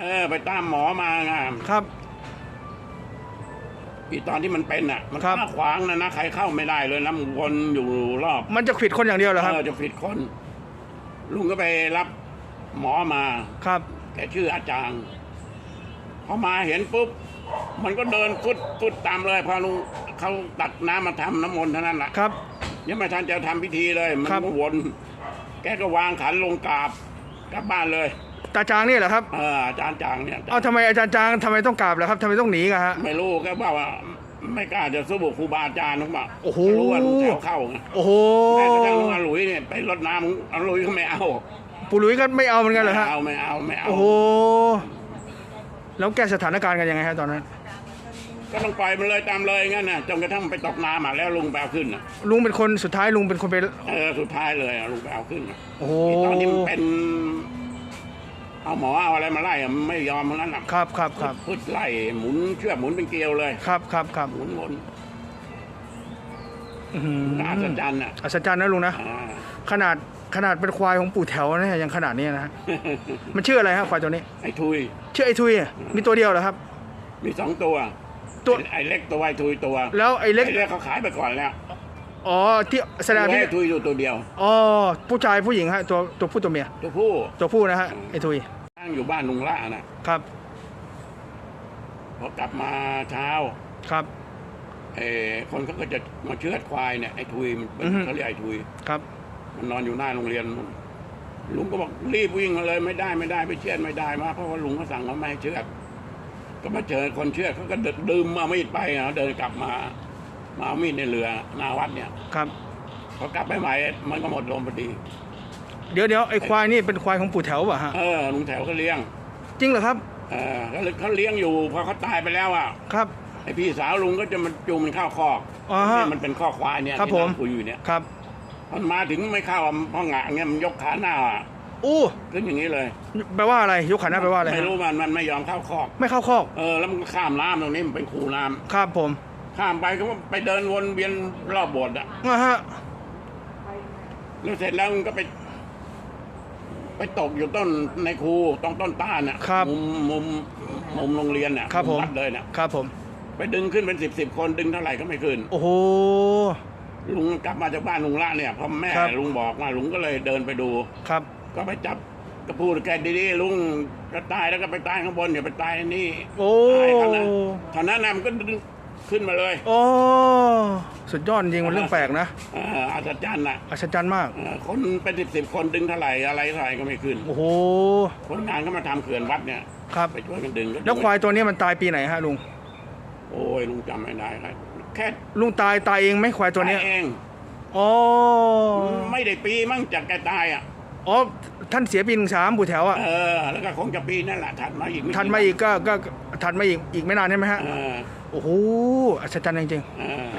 เออ ไปตามหมอมาไงครับ อีตอนที่มันเป็นอะ มันครับข้าขวางนะนะใครเข้าไม่ได้เลยนะมันวนอยู่รอบมันจะขวิดคนอย่างเดียวเหรอครับ เออจะผิดคน ลุงก็ไปรับหมอมา ครับ แกชื่ออาจารย์พอมาเห็นปุ๊บ มันก็เดินฟุดฟุดตามเลยพอลุงเขาตักน้ำมาทำน้ำมนต์เท่านั้นแหละครับ ยังไม่ทันจะทำพิธีเลย มันครับ ก็วน แกก็วางขันลงกราบกลับบ้านเลย ตาจางนี่เหรอครับเอออาจารย์จางเนี่ยเอาทำไมอาจารย์จางทำไมต้องกราบล่ะครับทำไมต้องหนีกันฮะ ไม่รู้แกว่าว่า ไม่กล้าจะสู้ครูบาอาจารย์นึกว่าโอ้โห รู้ว่าลุงแถวเข้าไงโอ้โหแม้กระทั่งลุงอาหลุยเนี่ยไปรดน้ำอาหลุยก็ไม่เอาปู่หลุยก็ไม่เอาเหมือนกันเหรอไม่ฮะเอาไม่เอาไม่เอาโอ้โหแล้วแก้สถานการณ์กันยังไงฮะตอนนั้น ก็ต้องปล่อยมันเลยตามเลยงั้นนะจนกระทั่งมันไปตกน้ำอะแล้วลุงไปเอาขึ้นอะลุงเป็นคนสุดท้ายลุงเป็นคนไป เออสุดท้ายเลยอะลุงไปเอาขึ้นอะโอ้โหไอ้ตอนนี้มันเป็นเอา หมอเอาอะไรมาไล่อะมันไม่ยอมทั้งนั้นอะครับครับครับพุดไล่หมุนเชือกหมุนเป็นเกลียวเลย ครับครับครับหมุนวนอื้อหือน่าสนใจอะอัศจรรย์นะลุงนะ อ่าขนาดขนาดเป็นควายของปู่แถวนะยังขนาดนี้นะฮะมันชื่ออะไรครับควายตัวนี้ ไอ้ทุยชื่อไอ้ทุยอะมีตัวเดียวเหรอครับ มีสองตัวตัว ไอ้เล็กตัวไอ้ทุยตัวแล้วไอ้เล็กไอ้เล็กเขาขายไปก่อนแล้วอ๋อที่แสดงไอ้พี่ทุยอยู่ตัวเดียว อ๋อผู้ชายผู้หญิงฮะตัวตัวผู้ตัวเมียตัวผู้ ตัวผู้นะฮะไอ้ทุยตั้ งอยู่บ้านลุงล่านะครับ พอกลับมาเช้าครับ เออคนเขาก็จะมาเชือดควายเนี่ยไอ้ทุยมันเป็นอือฮึ เขาเรียกไอ้ทุย ครับ มันนอนอยู่หน้าโรงเรียนลุงก็บอกรีบวิ่งมาเลยไม่ได้ไม่ได้ไปเชือดไม่ได้มาเพราะว่าลุงเขาสั่งว่าไม่ให้เชือดก็มาเจอคนเชือดเขาก็ดื่มมามีดไปนะเดินกลับมา มาเอามีดในเรือหนาวัดเนี่ยครับ พอกลับไปใหม่มันก็หมดลมพอดี เดี๋ยวเดี๋ยวไอ้ควายนี่เป็นควายของปู่แถวป่ะฮะ เออลุงแถวก็เลี้ยง จริงเหรอครับ เออเขาเขาเลี้ยงอยู่พอเขาตายไปแล้วอะครับ ไอพี่สาวลุงก็จะมันจูงมันเข้าคอกอ๋อฮะเนี่ยมันเป็นข้อกควายเนี่ยครับที่ผม นั่งคุยอยู่เนี่ยครับมันมาถึงไม่เข้าอะเพราะหงะเงี้ยมันยกขาหน้าอะอู้ขึ้นอย่างนี้เลยแปลว่าอะไรยกขาหน้าแปลว่าอะไรฮะไม่รู้มันมันไม่ยอมเข้าคอก ไม่เข้าคอกเออแล้วมันก็ข้ามน้ำตรงนี้มันเป็นคูน้ำครับผมข้ามไปก็ว่าไปเดินวนเวียนรอบโบสถ์อะอ่าฮะแล้วเสร็จแล้วมันก็ไป ไปตกอยู่ต้นในคูตรงต้นต้านอะครับ มุมมุมมุมโรงเรียนอะครับผมวัดเลยน่ะครับผม ไปดึงขึ้นเป็นสิบสิบคนดึงเท่าไหร่ก็ไม่ขึ้น โอ้โห ลุงกลับมาจากบ้านลุงละเนี่ยเพราะแม่ครับ ลุงบอกมาลุงก็เลยเดินไปดู ครับ ก็ไปจับก็พูดกับแกดีๆลุงจะตายแล้วก็ไปตายข้างบนอย่าไปตายนี่โอ้ ตายเท่านั้นเท่านั้นนะมันก็ดึงขึ้นมาเลย โอ้ สุดยอดจริงมันเรื่องแปลกนะเอออาจารย์น่ะอัศจรรย์มาก เออคนเป็นสิบสิบคนดึงเท่าไหร่อะไรเท่าไหร่ก็ไม่ขึ้น โอ้โหคนงานก็มาทำเขื่อนวัดเนี่ย ครับ ไปช่วยกันดึงก็ดึงแล้วควายตัวนี้มันตายปีไหนฮะลุงโอ้ยลุงจำไม่ได้ครับแค่ลุงตายตายเองไหมควายตัวเนี้ยตายเองอ๋อไม่ได้ปีมั่งจากแกตายอะ อ๋อท่านเสียปีหนึ่งสามปู่แถวอะเออ แล้วก็คงจะปีนั่นแหละถัดมาอีกทันมาอีกก็ก็ทันมาอีกอีกไม่นานใช่ไหมฮะเออโอ้โหอัศจรรย์จริงเออ